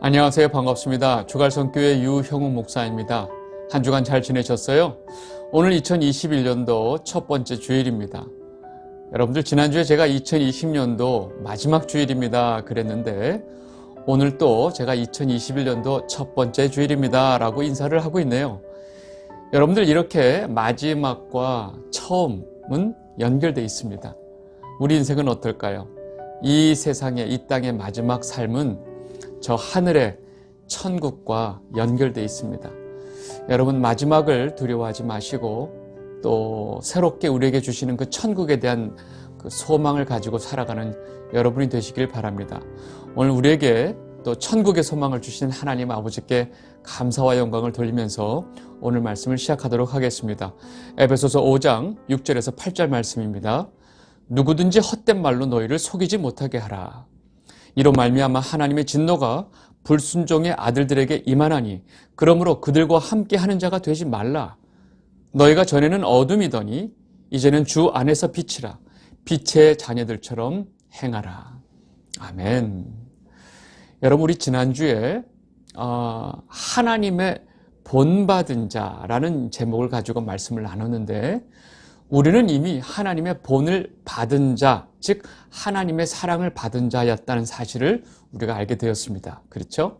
안녕하세요. 반갑습니다. 주갈성교회 유형우 목사입니다. 한 주간 잘 지내셨어요? 오늘 2021년도 첫 번째 주일입니다. 여러분들 지난주에 제가 2020년도 마지막 주일입니다. 그랬는데 오늘 또 제가 2021년도 첫 번째 주일입니다. 라고 인사를 하고 있네요. 여러분들 이렇게 마지막과 처음은 연결되어 있습니다. 우리 인생은 어떨까요? 이 세상의 이 땅의 마지막 삶은 저 하늘의 천국과 연결되어 있습니다. 여러분 마지막을 두려워하지 마시고 또 새롭게 우리에게 주시는 그 천국에 대한 그 소망을 가지고 살아가는 여러분이 되시길 바랍니다. 오늘 우리에게 또 천국의 소망을 주신 하나님 아버지께 감사와 영광을 돌리면서 오늘 말씀을 시작하도록 하겠습니다. 에베소서 5장 6절에서 8절 말씀입니다. 누구든지 헛된 말로 너희를 속이지 못하게 하라. 이로 말미암아 하나님의 진노가 불순종의 아들들에게 임하나니 그러므로 그들과 함께 하는 자가 되지 말라. 너희가 전에는 어둠이더니 이제는 주 안에서 빛이라. 빛의 자녀들처럼 행하라. 아멘. 여러분 우리 지난주에 어, 하나님의 본받은 자라는 제목을 가지고 말씀을 나눴는데 우리는 이미 하나님의 본을 받은 자, 즉 하나님의 사랑을 받은 자였다는 사실을 우리가 알게 되었습니다. 그렇죠?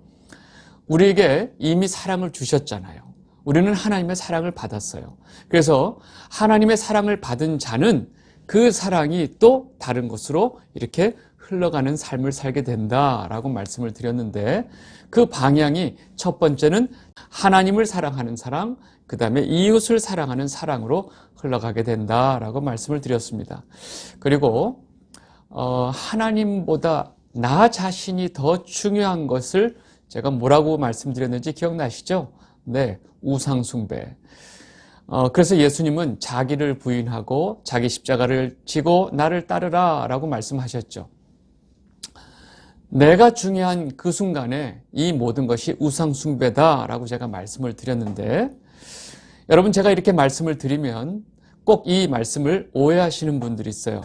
우리에게 이미 사랑을 주셨잖아요. 우리는 하나님의 사랑을 받았어요. 그래서 하나님의 사랑을 받은 자는 그 사랑이 또 다른 것으로 이렇게 흘러가는 삶을 살게 된다라고 말씀을 드렸는데 그 방향이 첫 번째는 하나님을 사랑하는 사랑, 그 다음에 이웃을 사랑하는 사랑으로 흘러가게 된다라고 말씀을 드렸습니다. 그리고 어, 하나님보다 나 자신이 더 중요한 것을 제가 뭐라고 말씀드렸는지 기억나시죠? 네, 우상 숭배. 어, 그래서 예수님은 자기를 부인하고 자기 십자가를 지고 나를 따르라 라고 말씀하셨죠. 내가 중요한 그 순간에 이 모든 것이 우상숭배다 라고 제가 말씀을 드렸는데 여러분 제가 이렇게 말씀을 드리면 꼭 이 말씀을 오해하시는 분들이 있어요.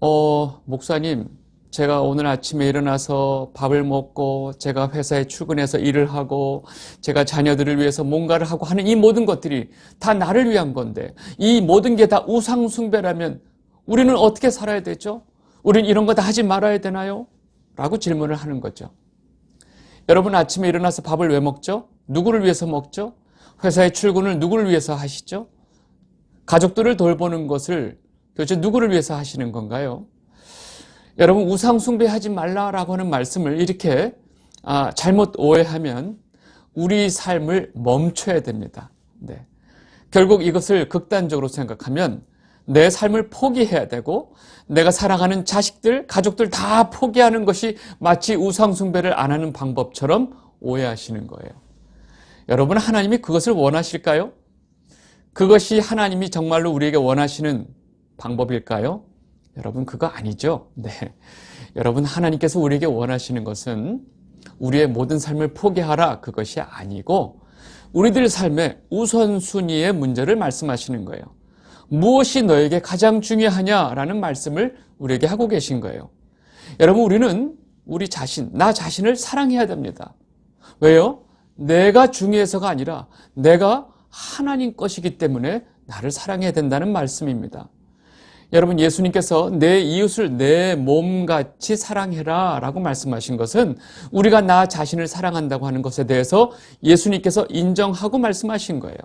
어, 목사님, 제가 오늘 아침에 일어나서 밥을 먹고 제가 회사에 출근해서 일을 하고 제가 자녀들을 위해서 뭔가를 하고 하는 이 모든 것들이 다 나를 위한 건데 이 모든 게 다 우상 숭배라면 우리는 어떻게 살아야 되죠? 우리는 이런 거 다 하지 말아야 되나요? 라고 질문을 하는 거죠. 여러분 아침에 일어나서 밥을 왜 먹죠? 누구를 위해서 먹죠? 회사에 출근을 누구를 위해서 하시죠? 가족들을 돌보는 것을 도대체 누구를 위해서 하시는 건가요? 여러분 우상 숭배하지 말라라고 하는 말씀을 이렇게 아, 잘못 오해하면 우리 삶을 멈춰야 됩니다. 네. 결국 이것을 극단적으로 생각하면 내 삶을 포기해야 되고 내가 사랑하는 자식들, 가족들 다 포기하는 것이 마치 우상숭배를 안 하는 방법처럼 오해하시는 거예요. 여러분 하나님이 그것을 원하실까요? 그것이 하나님이 정말로 우리에게 원하시는 방법일까요? 여러분 그거 아니죠. 네. 여러분 하나님께서 우리에게 원하시는 것은 우리의 모든 삶을 포기하라 그것이 아니고 우리들 삶의 우선순위의 문제를 말씀하시는 거예요. 무엇이 너에게 가장 중요하냐라는 말씀을 우리에게 하고 계신 거예요. 여러분 우리는 우리 자신, 나 자신을 사랑해야 됩니다. 왜요? 내가 중요해서가 아니라 내가 하나님 것이기 때문에 나를 사랑해야 된다는 말씀입니다. 여러분 예수님께서 내 이웃을 내 몸같이 사랑해라 라고 말씀하신 것은 우리가 나 자신을 사랑한다고 하는 것에 대해서 예수님께서 인정하고 말씀하신 거예요.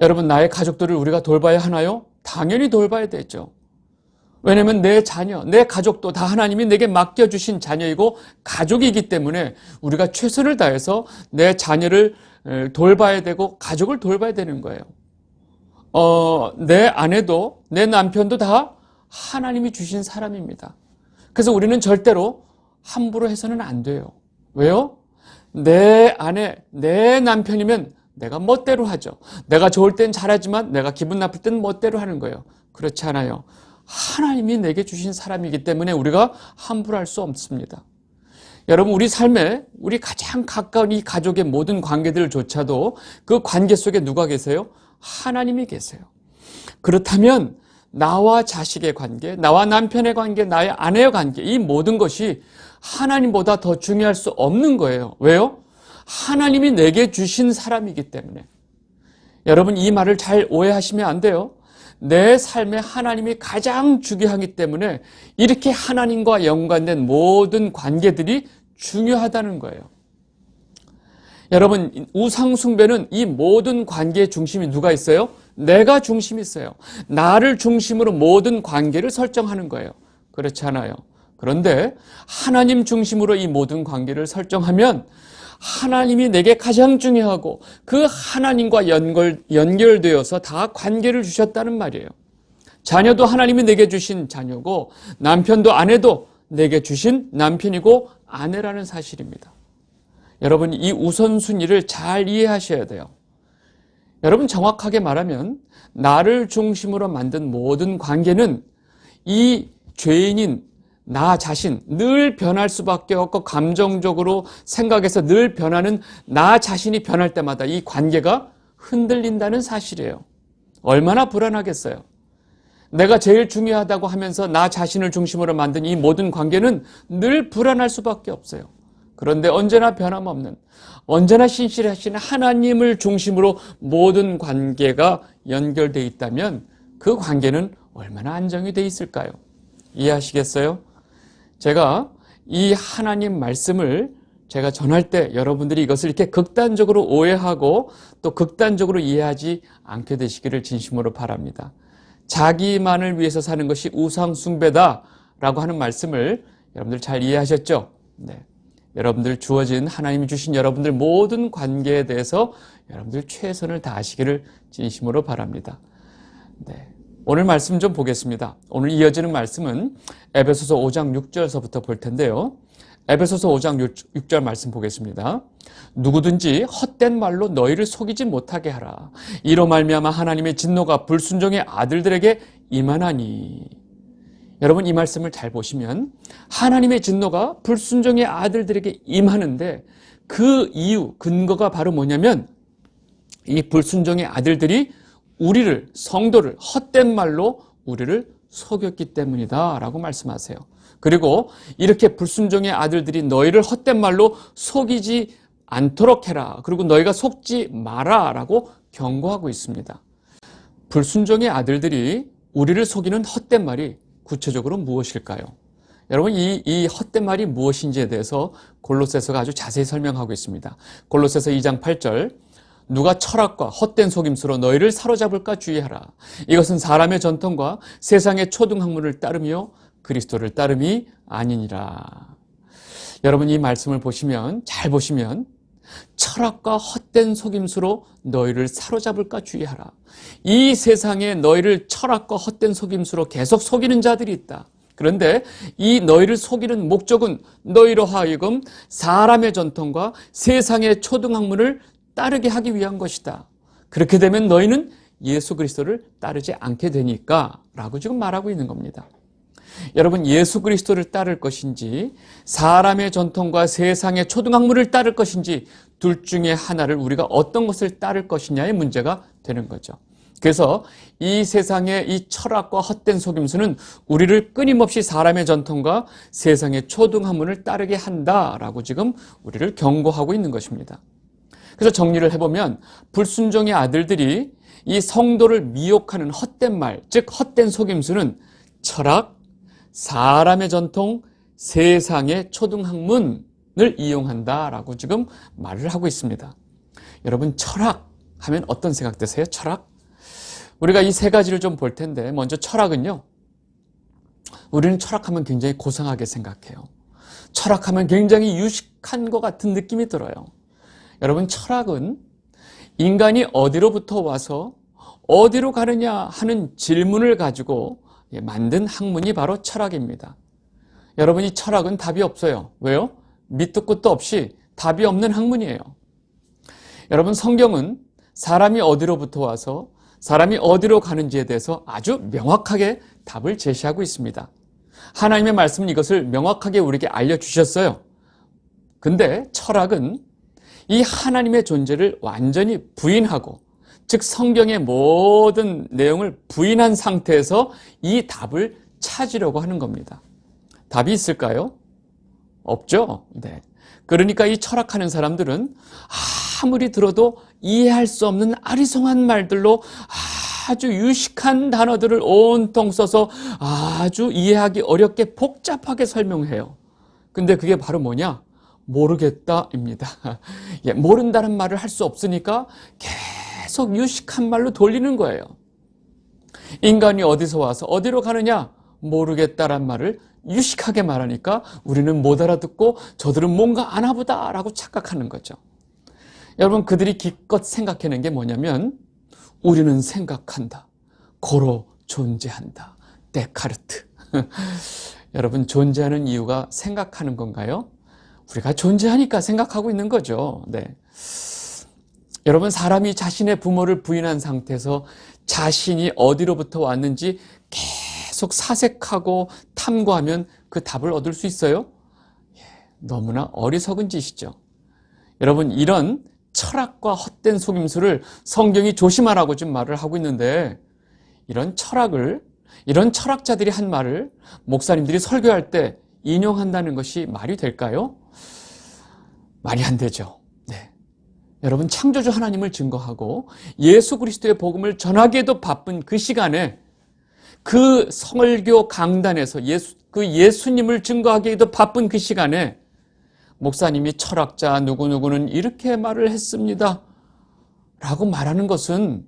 여러분 나의 가족들을 우리가 돌봐야 하나요? 당연히 돌봐야 되죠. 왜냐하면 내 자녀, 내 가족도 다 하나님이 내게 맡겨주신 자녀이고 가족이기 때문에 우리가 최선을 다해서 내 자녀를 돌봐야 되고 가족을 돌봐야 되는 거예요. 어, 내 아내도 내 남편도 다 하나님이 주신 사람입니다. 그래서 우리는 절대로 함부로 해서는 안 돼요. 왜요? 내 아내, 내 남편이면 내가 멋대로 하죠. 내가 좋을 땐 잘하지만 내가 기분 나쁠 땐 멋대로 하는 거예요. 그렇지 않아요. 하나님이 내게 주신 사람이기 때문에 우리가 함부로 할 수 없습니다. 여러분, 우리 삶에 우리 가장 가까운 이 가족의 모든 관계들조차도 그 관계 속에 누가 계세요? 하나님이 계세요. 그렇다면 나와 자식의 관계, 나와 남편의 관계, 나의 아내의 관계, 이 모든 것이 하나님보다 더 중요할 수 없는 거예요. 왜요? 하나님이 내게 주신 사람이기 때문에. 여러분, 이 말을 잘 오해하시면 안 돼요. 내 삶에 하나님이 가장 중요하기 때문에 이렇게 하나님과 연관된 모든 관계들이 중요하다는 거예요. 여러분, 우상숭배는 이 모든 관계의 중심이 누가 있어요? 내가 중심이 있어요. 나를 중심으로 모든 관계를 설정하는 거예요. 그렇지 않아요. 그런데 하나님 중심으로 이 모든 관계를 설정하면 하나님이 내게 가장 중요하고 그 하나님과 연결, 연결되어서 다 관계를 주셨다는 말이에요. 자녀도 하나님이 내게 주신 자녀고 남편도 아내도 내게 주신 남편이고 아내라는 사실입니다. 여러분 이 우선순위를 잘 이해하셔야 돼요. 여러분 정확하게 말하면 나를 중심으로 만든 모든 관계는 이 죄인인 나 자신 늘 변할 수밖에 없고 감정적으로 생각해서 늘 변하는 나 자신이 변할 때마다 이 관계가 흔들린다는 사실이에요. 얼마나 불안하겠어요. 내가 제일 중요하다고 하면서 나 자신을 중심으로 만든 이 모든 관계는 늘 불안할 수밖에 없어요. 그런데 언제나 변함없는 언제나 신실하신 하나님을 중심으로 모든 관계가 연결돼 있다면 그 관계는 얼마나 안정이 돼 있을까요? 이해하시겠어요? 제가 이 하나님 말씀을 제가 전할 때 여러분들이 이것을 이렇게 극단적으로 오해하고 또 극단적으로 이해하지 않게 되시기를 진심으로 바랍니다. 자기만을 위해서 사는 것이 우상숭배다 라고 하는 말씀을 여러분들 잘 이해하셨죠? 네. 여러분들 주어진 하나님이 주신 여러분들 모든 관계에 대해서 여러분들 최선을 다하시기를 진심으로 바랍니다. 네. 오늘 말씀 좀 보겠습니다. 오늘 이어지는 말씀은 에베소서 5장 6절서부터 볼 텐데요. 에베소서 5장 6, 절 말씀 보겠습니다. 누구든지 헛된 말로 너희를 속이지 못하게 하라. 이로 말미암아 하나님의 진노가 불순종의 아들들에게 임하나니. 여러분 이 말씀을 잘 보시면 하나님의 진노가 불순종의 아들들에게 임하는데 그 이유 근거가 바로 뭐냐면 이 불순종의 아들들이 우리를 성도를 헛된 말로 우리를 속였기 때문이다 라고 말씀하세요. 그리고 이렇게 불순종의 아들들이 너희를 헛된 말로 속이지 않도록 해라. 그리고 너희가 속지 마라 라고 경고하고 있습니다. 불순종의 아들들이 우리를 속이는 헛된 말이 구체적으로 무엇일까요? 여러분 이, 이 헛된 말이 무엇인지에 대해서 골로새서가 아주 자세히 설명하고 있습니다. 골로새서 2장 8절 누가 철학과 헛된 속임수로 너희를 사로잡을까 주의하라. 이것은 사람의 전통과 세상의 초등학문을 따르며 그리스도를 따름이 아니니라. 여러분 이 말씀을 보시면 잘 보시면 철학과 헛된 속임수로 너희를 사로잡을까 주의하라. 이 세상에 너희를 철학과 헛된 속임수로 계속 속이는 자들이 있다. 그런데 이 너희를 속이는 목적은 너희로 하여금 사람의 전통과 세상의 초등학문을 따르게 하기 위한 것이다. 그렇게 되면 너희는 예수 그리스도를 따르지 않게 되니까 라고 지금 말하고 있는 겁니다. 여러분 예수 그리스도를 따를 것인지 사람의 전통과 세상의 초등학문을 따를 것인지 둘 중에 하나를 우리가 어떤 것을 따를 것이냐의 문제가 되는 거죠. 그래서 이 세상의 이 철학과 헛된 속임수는 우리를 끊임없이 사람의 전통과 세상의 초등학문을 따르게 한다라고 지금 우리를 경고하고 있는 것입니다. 그래서 정리를 해보면 불순종의 아들들이 이 성도를 미혹하는 헛된 말, 즉 헛된 속임수는 철학, 사람의 전통, 세상의 초등학문을 이용한다라고 지금 말을 하고 있습니다. 여러분 철학 하면 어떤 생각 드세요? 철학? 우리가 이 세 가지를 좀 볼 텐데 먼저 철학은요. 우리는 철학하면 굉장히 고상하게 생각해요. 철학하면 굉장히 유식한 것 같은 느낌이 들어요. 여러분 철학은 인간이 어디로부터 와서 어디로 가느냐 하는 질문을 가지고 만든 학문이 바로 철학입니다. 여러분 이 철학은 답이 없어요. 왜요? 밑도 끝도 없이 답이 없는 학문이에요. 여러분 성경은 사람이 어디로부터 와서 사람이 어디로 가는지에 대해서 아주 명확하게 답을 제시하고 있습니다. 하나님의 말씀은 이것을 명확하게 우리에게 알려주셨어요. 근데 철학은 이 하나님의 존재를 완전히 부인하고 즉 성경의 모든 내용을 부인한 상태에서 이 답을 찾으려고 하는 겁니다. 답이 있을까요? 없죠. 네. 그러니까 이 철학하는 사람들은 아무리 들어도 이해할 수 없는 아리송한 말들로 아주 유식한 단어들을 온통 써서 아주 이해하기 어렵게 복잡하게 설명해요. 근데 그게 바로 뭐냐? 모르겠다입니다. 예, 모른다는 말을 할 수 없으니까 계속 유식한 말로 돌리는 거예요. 인간이 어디서 와서 어디로 가느냐? 모르겠다란 말을 유식하게 말하니까 우리는 못 알아듣고 저들은 뭔가 아나 보다라고 착각하는 거죠. 여러분 그들이 기껏 생각해낸 게 뭐냐면 우리는 생각한다. 고로 존재한다. 데카르트. 여러분 존재하는 이유가 생각하는 건가요? 우리가 존재하니까 생각하고 있는 거죠. 네. 여러분 사람이 자신의 부모를 부인한 상태에서 자신이 어디로부터 왔는지 계속 사색하고 탐구하면 그 답을 얻을 수 있어요? 예, 너무나 어리석은 짓이죠. 여러분 이런 철학과 헛된 속임수를 성경이 조심하라고 지금 말을 하고 있는데 이런 철학을 이런 철학자들이 한 말을 목사님들이 설교할 때 인용한다는 것이 말이 될까요? 말이 안 되죠. 네. 여러분 창조주 하나님을 증거하고 예수 그리스도의 복음을 전하기에도 바쁜 그 시간에 그 설교 강단에서 예수 그 예수님을 증거하기에도 바쁜 그 시간에 목사님이 철학자 누구누구는 이렇게 말을 했습니다. 라고 말하는 것은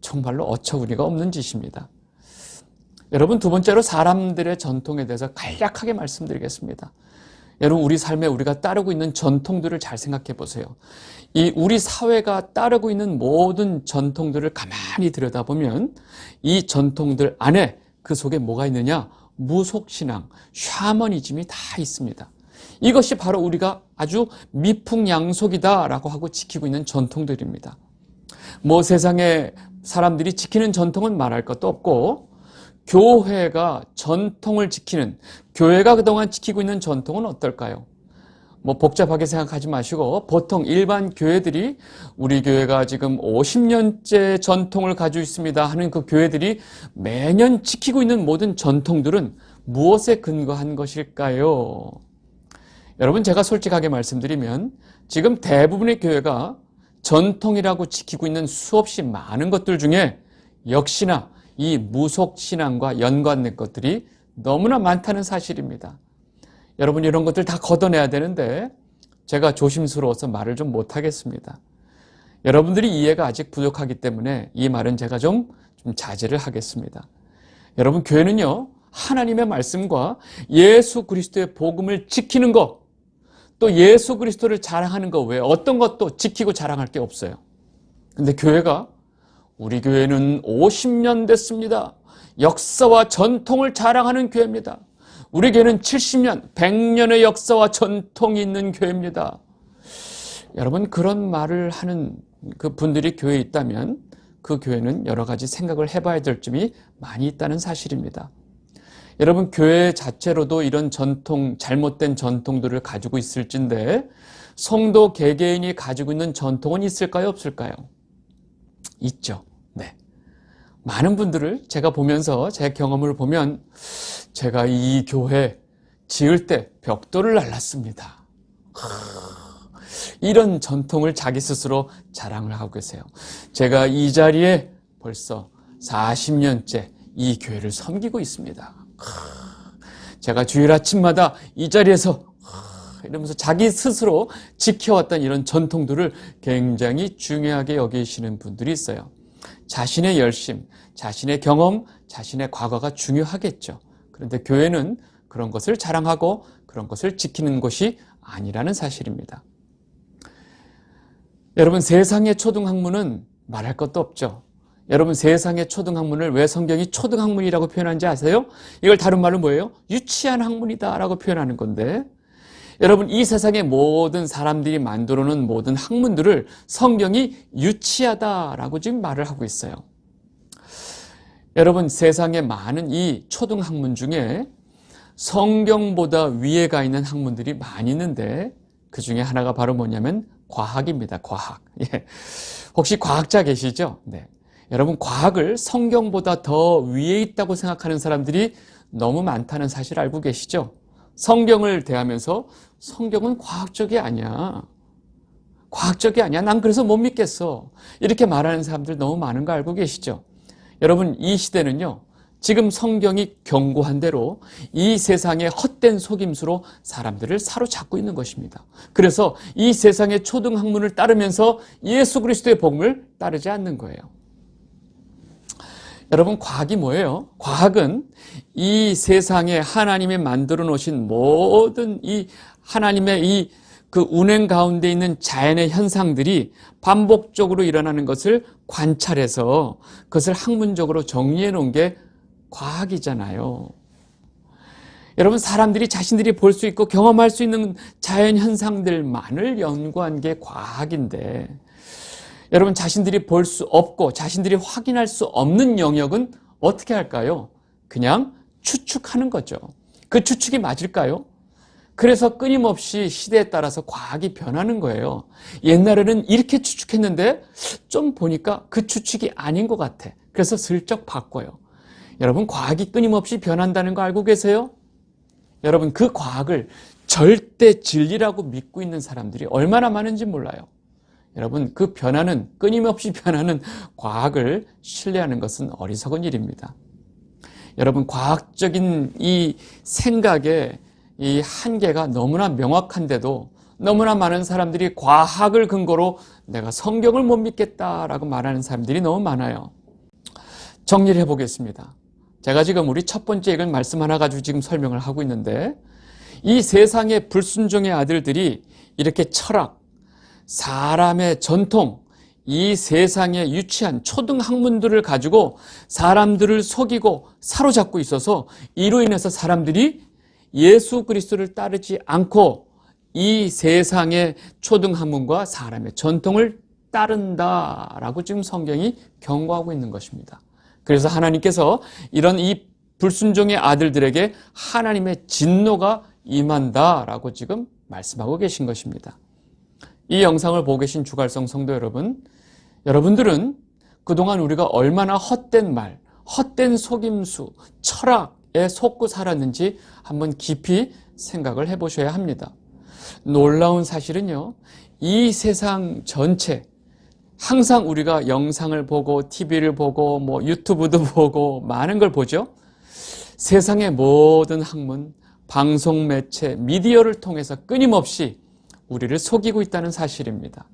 정말로 어처구니가 없는 짓입니다. 여러분 두 번째로 사람들의 전통에 대해서 간략하게 말씀드리겠습니다. 여러분 우리 삶에 우리가 따르고 있는 전통들을 잘 생각해 보세요. 이 우리 사회가 따르고 있는 모든 전통들을 가만히 들여다보면 이 전통들 안에 그 속에 뭐가 있느냐? 무속신앙, 샤머니즘이 다 있습니다. 이것이 바로 우리가 아주 미풍양속이다라고 하고 지키고 있는 전통들입니다. 뭐 세상에 사람들이 지키는 전통은 말할 것도 없고 교회가 전통을 지키는 교회가 그동안 지키고 있는 전통은 어떨까요? 뭐 복잡하게 생각하지 마시고 보통 일반 교회들이 우리 교회가 지금 50년째 전통을 가지고 있습니다 하는 그 교회들이 매년 지키고 있는 모든 전통들은 무엇에 근거한 것일까요? 여러분 제가 솔직하게 말씀드리면 지금 대부분의 교회가 전통이라고 지키고 있는 수없이 많은 것들 중에 역시나 이 무속 신앙과 연관된 것들이 너무나 많다는 사실입니다. 여러분 이런 것들 다 걷어내야 되는데 제가 조심스러워서 말을 좀 못하겠습니다. 여러분들이 이해가 아직 부족하기 때문에 이 말은 제가 좀, 좀 자제를 하겠습니다. 여러분 교회는요 하나님의 말씀과 예수 그리스도의 복음을 지키는 것 또 예수 그리스도를 자랑하는 것 외에 어떤 것도 지키고 자랑할 게 없어요. 근데 교회가 우리 교회는 50년 됐습니다. 역사와 전통을 자랑하는 교회입니다. 우리 교회는 70년, 100년의 역사와 전통이 있는 교회입니다. 여러분 그런 말을 하는 그 분들이 교회에 있다면 그 교회는 여러 가지 생각을 해봐야 될 점이 많이 있다는 사실입니다. 여러분 교회 자체로도 이런 전통 잘못된 전통들을 가지고 있을진데 성도 개개인이 가지고 있는 전통은 있을까요 없을까요? 있죠. 네. 많은 분들을 제가 보면서 제 경험을 보면 제가 이 교회 지을 때 벽돌을 날랐습니다. 이런 전통을 자기 스스로 자랑을 하고 계세요. 제가 이 자리에 벌써 40년째 이 교회를 섬기고 있습니다. 제가 주일 아침마다 이 자리에서 이러면서 자기 스스로 지켜왔던 이런 전통들을 굉장히 중요하게 여기시는 분들이 있어요. 자신의 열심, 자신의 경험, 자신의 과거가 중요하겠죠. 그런데 교회는 그런 것을 자랑하고 그런 것을 지키는 것이 아니라는 사실입니다. 여러분, 세상의 초등학문은 말할 것도 없죠. 여러분 세상의 초등학문을 왜 성경이 초등학문이라고 표현하는지 아세요? 이걸 다른 말로 뭐예요? 유치한 학문이다라고 표현하는 건데 여러분 이 세상의 모든 사람들이 만들어 놓은 모든 학문들을 성경이 유치하다라고 지금 말을 하고 있어요. 여러분 세상에 많은 이 초등 학문 중에 성경보다 위에 가 있는 학문들이 많이 있는데 그 중에 하나가 바로 뭐냐면 과학입니다. 과학. 예. 혹시 과학자 계시죠? 네. 여러분, 과학을 성경보다 더 위에 있다고 생각하는 사람들이 너무 많다는 사실 알고 계시죠? 성경을 대하면서 성경은 과학적이 아니야. 과학적이 아니야. 난 그래서 못 믿겠어. 이렇게 말하는 사람들 너무 많은 거 알고 계시죠? 여러분, 이 시대는요, 지금 성경이 경고한 대로 이 세상의 헛된 속임수로 사람들을 사로잡고 있는 것입니다. 그래서 이 세상의 초등학문을 따르면서 예수 그리스도의 복음을 따르지 않는 거예요. 여러분, 과학이 뭐예요? 과학은 이 세상에 하나님이 만들어 놓으신 모든 이 하나님의 이 그 운행 가운데 있는 자연의 현상들이 반복적으로 일어나는 것을 관찰해서 그것을 학문적으로 정리해 놓은 게 과학이잖아요. 여러분, 사람들이 자신들이 볼 수 있고 경험할 수 있는 자연 현상들만을 연구한 게 과학인데, 여러분, 자신들이 볼 수 없고 자신들이 확인할 수 없는 영역은 어떻게 할까요? 그냥 추측하는 거죠. 그 추측이 맞을까요? 그래서 끊임없이 시대에 따라서 과학이 변하는 거예요. 옛날에는 이렇게 추측했는데 좀 보니까 그 추측이 아닌 것 같아. 그래서 슬쩍 바꿔요. 여러분, 과학이 끊임없이 변한다는 거 알고 계세요? 여러분, 그 과학을 절대 진리라고 믿고 있는 사람들이 얼마나 많은지 몰라요. 여러분, 그 변하는, 끊임없이 변하는 과학을 신뢰하는 것은 어리석은 일입니다. 여러분, 과학적인 이 생각에 이 한계가 너무나 명확한데도 너무나 많은 사람들이 과학을 근거로 내가 성경을 못 믿겠다라고 말하는 사람들이 너무 많아요. 정리를 해보겠습니다. 제가 지금 우리 첫 번째 읽은 말씀 하나 가지고 지금 설명을 하고 있는데 이 세상의 불순종의 아들들이 이렇게 철학, 사람의 전통, 이 세상의 유치한 초등 학문들을 가지고 사람들을 속이고 사로잡고 있어서 이로 인해서 사람들이 예수 그리스도를 따르지 않고 이 세상의 초등 학문과 사람의 전통을 따른다라고 지금 성경이 경고하고 있는 것입니다. 그래서 하나님께서 이런 이 불순종의 아들들에게 하나님의 진노가 임한다라고 지금 말씀하고 계신 것입니다. 이 영상을 보고 계신 주갈성 성도 여러분, 여러분들은 그동안 우리가 얼마나 헛된 말, 헛된 속임수, 철학에 속고 살았는지 한번 깊이 생각을 해보셔야 합니다. 놀라운 사실은요, 이 세상 전체, 항상 우리가 영상을 보고, TV를 보고, 뭐 유튜브도 보고, 많은 걸 보죠? 세상의 모든 학문, 방송 매체, 미디어를 통해서 끊임없이 우리를 속이고 있다는 사실입니다.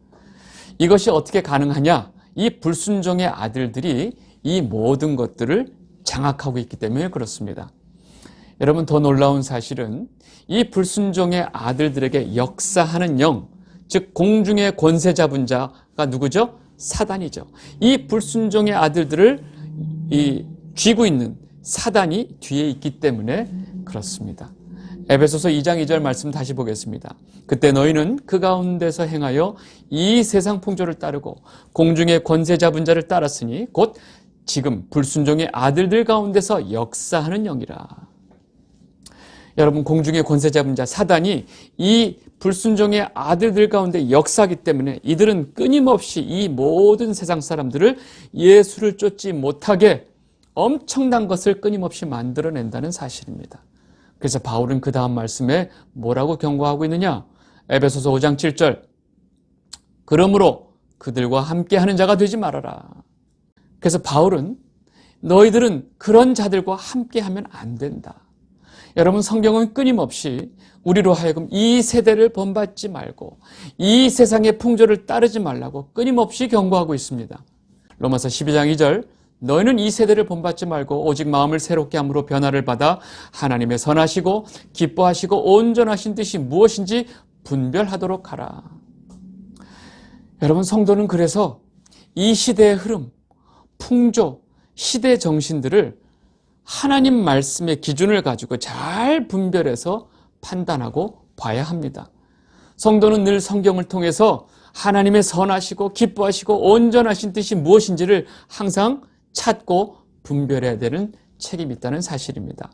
이것이 어떻게 가능하냐? 이 불순종의 아들들이 이 모든 것들을 장악하고 있기 때문에 그렇습니다. 여러분 더 놀라운 사실은 이 불순종의 아들들에게 역사하는 영, 즉 공중의 권세 잡은 자가 누구죠? 사단이죠. 이 불순종의 아들들을 이 쥐고 있는 사단이 뒤에 있기 때문에 그렇습니다. 에베소서 2장 2절 말씀 다시 보겠습니다. 그때 너희는 그 가운데서 행하여 이 세상 풍조를 따르고 공중의 권세 잡은 자를 따랐으니 곧 지금 불순종의 아들들 가운데서 역사하는 영이라. 여러분 공중의 권세 잡은 자 사단이 이 불순종의 아들들 가운데 역사하기 때문에 이들은 끊임없이 이 모든 세상 사람들을 예수를 쫓지 못하게 엄청난 것을 끊임없이 만들어낸다는 사실입니다. 그래서 바울은 그 다음 말씀에 뭐라고 경고하고 있느냐? 에베소서 5장 7절. 그러므로 그들과 함께 하는 자가 되지 말아라. 그래서 바울은 너희들은 그런 자들과 함께 하면 안 된다. 여러분 성경은 끊임없이 우리로 하여금 이 세대를 본받지 말고 이 세상의 풍조를 따르지 말라고 끊임없이 경고하고 있습니다. 로마서 12장 2절 너희는 이 세대를 본받지 말고 오직 마음을 새롭게 함으로 변화를 받아 하나님의 선하시고 기뻐하시고 온전하신 뜻이 무엇인지 분별하도록 하라. 여러분 성도는 그래서 이 시대의 흐름, 풍조, 시대 정신들을 하나님 말씀의 기준을 가지고 잘 분별해서 판단하고 봐야 합니다. 성도는 늘 성경을 통해서 하나님의 선하시고 기뻐하시고 온전하신 뜻이 무엇인지를 항상 찾고 분별해야 되는 책임이 있다는 사실입니다.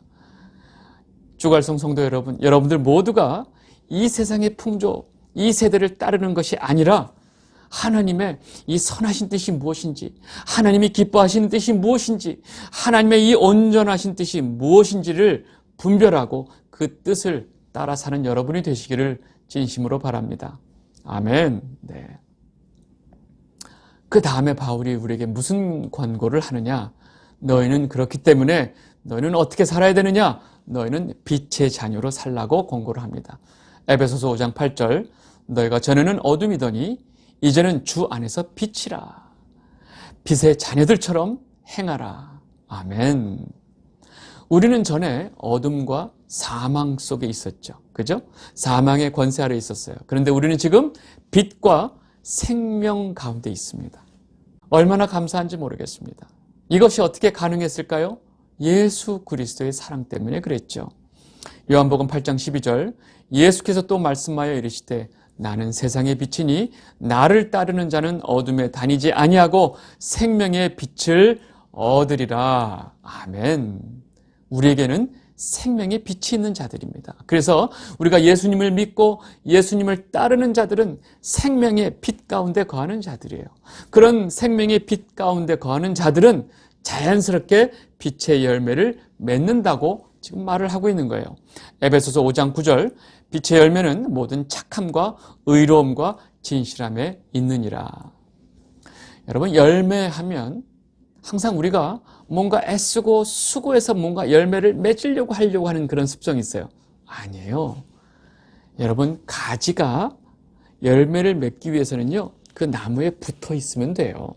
주갈성 성도 여러분, 여러분들 모두가 이 세상의 풍조, 이 세대를 따르는 것이 아니라 하나님의 이 선하신 뜻이 무엇인지, 하나님이 기뻐하시는 뜻이 무엇인지, 하나님의 이 온전하신 뜻이 무엇인지를 분별하고 그 뜻을 따라 사는 여러분이 되시기를 진심으로 바랍니다. 아멘. 네. 그 다음에 바울이 우리에게 무슨 권고를 하느냐? 너희는 그렇기 때문에 너희는 어떻게 살아야 되느냐? 너희는 빛의 자녀로 살라고 권고를 합니다. 에베소서 5장 8절 너희가 전에는 어둠이더니 이제는 주 안에서 빛이라. 빛의 자녀들처럼 행하라. 아멘. 우리는 전에 어둠과 사망 속에 있었죠. 그죠? 사망의 권세 아래 있었어요. 그런데 우리는 지금 빛과 생명 가운데 있습니다. 얼마나 감사한지 모르겠습니다. 이것이 어떻게 가능했을까요? 예수 그리스도의 사랑 때문에 그랬죠. 요한복음 8장 12절 예수께서 또 말씀하여 이르시되 나는 세상의 빛이니 나를 따르는 자는 어둠에 다니지 아니하고 생명의 빛을 얻으리라. 아멘. 우리에게는 생명의 빛이 있는 자들입니다. 그래서 우리가 예수님을 믿고 예수님을 따르는 자들은 생명의 빛 가운데 거하는 자들이에요. 그런 생명의 빛 가운데 거하는 자들은 자연스럽게 빛의 열매를 맺는다고 지금 말을 하고 있는 거예요. 에베소서 5장 9절 빛의 열매는 모든 착함과 의로움과 진실함에 있느니라. 여러분 열매하면 항상 우리가 뭔가 애쓰고 수고해서 뭔가 열매를 맺으려고 하려고 하는 그런 습성이 있어요. 아니에요. 여러분 가지가 열매를 맺기 위해서는요. 그 나무에 붙어 있으면 돼요.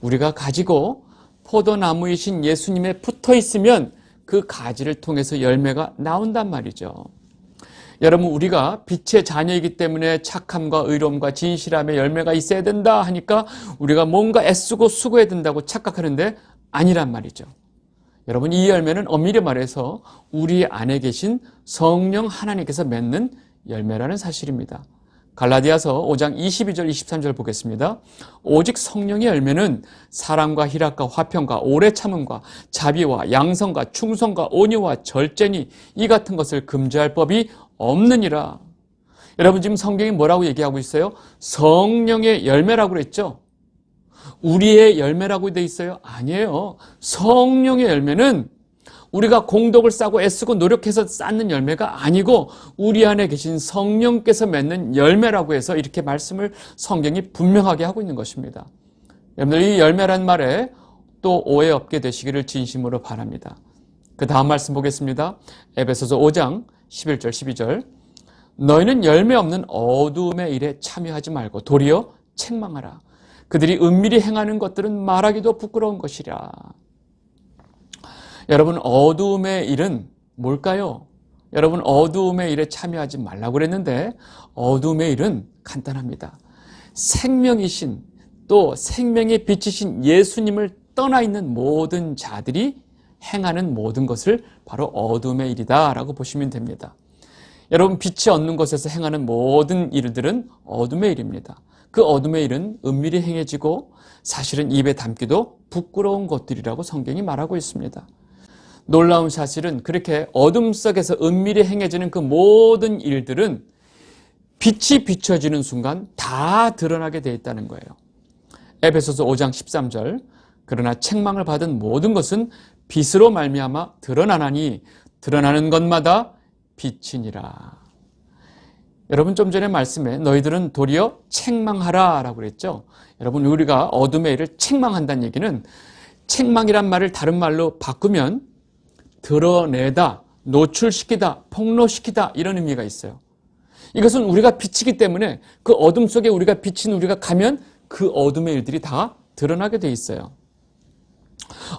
우리가 가지고 포도나무이신 예수님에 붙어 있으면 그 가지를 통해서 열매가 나온단 말이죠. 여러분 우리가 빛의 자녀이기 때문에 착함과 의로움과 진실함의 열매가 있어야 된다 하니까 우리가 뭔가 애쓰고 수고해야 된다고 착각하는데 아니란 말이죠. 여러분 이 열매는 엄밀히 말해서 우리 안에 계신 성령 하나님께서 맺는 열매라는 사실입니다. 갈라디아서 5장 22절 23절 보겠습니다. 오직 성령의 열매는 사랑과 희락과 화평과 오래 참음과 자비와 양성과 충성과 온유와 절제니 이 같은 것을 금지할 법이 없느니라. 여러분 지금 성경이 뭐라고 얘기하고 있어요? 성령의 열매라고 그랬죠? 우리의 열매라고 돼 있어요? 아니에요. 성령의 열매는 우리가 공덕을 쌓고 애쓰고 노력해서 쌓는 열매가 아니고 우리 안에 계신 성령께서 맺는 열매라고 해서 이렇게 말씀을 성경이 분명하게 하고 있는 것입니다. 여러분들 이 열매란 말에 또 오해 없게 되시기를 진심으로 바랍니다. 그 다음 말씀 보겠습니다. 에베소서 5장 11절 12절 너희는 열매 없는 어두움의 일에 참여하지 말고 도리어 책망하라. 그들이 은밀히 행하는 것들은 말하기도 부끄러운 것이라. 여러분 어두움의 일은 뭘까요? 여러분 어두움의 일에 참여하지 말라고 그랬는데 어두움의 일은 간단합니다. 생명이신 또 생명의 빛이신 예수님을 떠나 있는 모든 자들이 행하는 모든 것을 바로 어둠의 일이다라고 보시면 됩니다. 여러분 빛이 얻는 것에서 행하는 모든 일들은 어둠의 일입니다. 그 어둠의 일은 은밀히 행해지고 사실은 입에 담기도 부끄러운 것들이라고 성경이 말하고 있습니다. 놀라운 사실은 그렇게 어둠 속에서 은밀히 행해지는 그 모든 일들은 빛이 비춰지는 순간 다 드러나게 되어 있다는 거예요. 에베소서 5장 13절 그러나 책망을 받은 모든 것은 빛으로 말미암아 드러나나니 드러나는 것마다 빛이니라. 여러분 좀 전에 말씀에 너희들은 도리어 책망하라 라고 그랬죠. 여러분 우리가 어둠의 일을 책망한다는 얘기는 책망이란 말을 다른 말로 바꾸면 드러내다, 노출시키다, 폭로시키다 이런 의미가 있어요. 이것은 우리가 빛이기 때문에 그 어둠 속에 우리가 비친 우리가 가면 그 어둠의 일들이 다 드러나게 돼 있어요.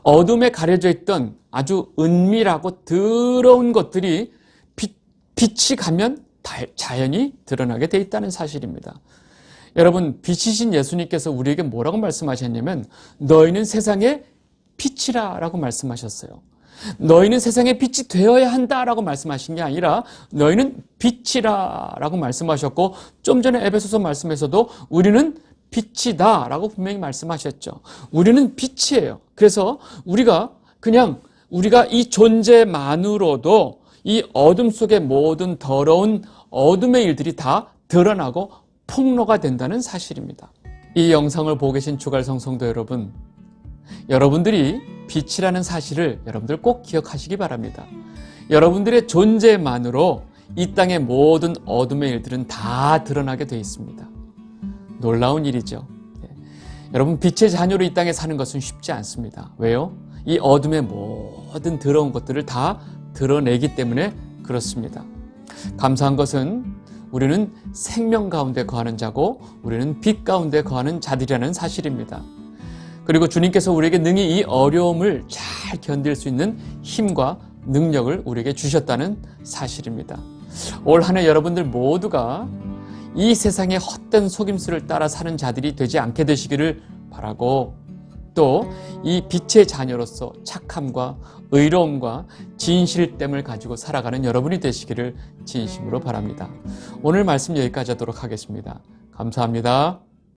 어둠에 가려져 있던 아주 은밀하고 더러운 것들이 빛, 빛이 가면 자연히 드러나게 돼 있다는 사실입니다. 여러분, 빛이신 예수님께서 우리에게 뭐라고 말씀하셨냐면, 너희는 세상의 빛이라 라고 말씀하셨어요. 너희는 세상의 빛이 되어야 한다라고 말씀하신 게 아니라 너희는 빛이라라고 말씀하셨고 좀 전에 에베소서 말씀에서도 우리는 빛이다라고 분명히 말씀하셨죠. 우리는 빛이에요. 그래서 우리가 그냥 우리가 이 존재만으로도 이 어둠 속의 모든 더러운 어둠의 일들이 다 드러나고 폭로가 된다는 사실입니다. 이 영상을 보고 계신 주갈성 성도 여러분, 여러분들이 빛이라는 사실을 여러분들 꼭 기억하시기 바랍니다. 여러분들의 존재만으로 이 땅의 모든 어둠의 일들은 다 드러나게 되어 있습니다. 놀라운 일이죠. 예. 여러분, 빛의 자녀로 이 땅에 사는 것은 쉽지 않습니다. 왜요? 이 어둠의 모든 더러운 것들을 다 드러내기 때문에 그렇습니다. 감사한 것은 우리는 생명 가운데 거하는 자고 우리는 빛 가운데 거하는 자들이라는 사실입니다. 그리고 주님께서 우리에게 능히 이 어려움을 잘 견딜 수 있는 힘과 능력을 우리에게 주셨다는 사실입니다. 올 한 해 여러분들 모두가 이 세상의 헛된 속임수를 따라 사는 자들이 되지 않게 되시기를 바라고 또 이 빛의 자녀로서 착함과 의로움과 진실됨을 가지고 살아가는 여러분이 되시기를 진심으로 바랍니다. 오늘 말씀 여기까지 하도록 하겠습니다. 감사합니다.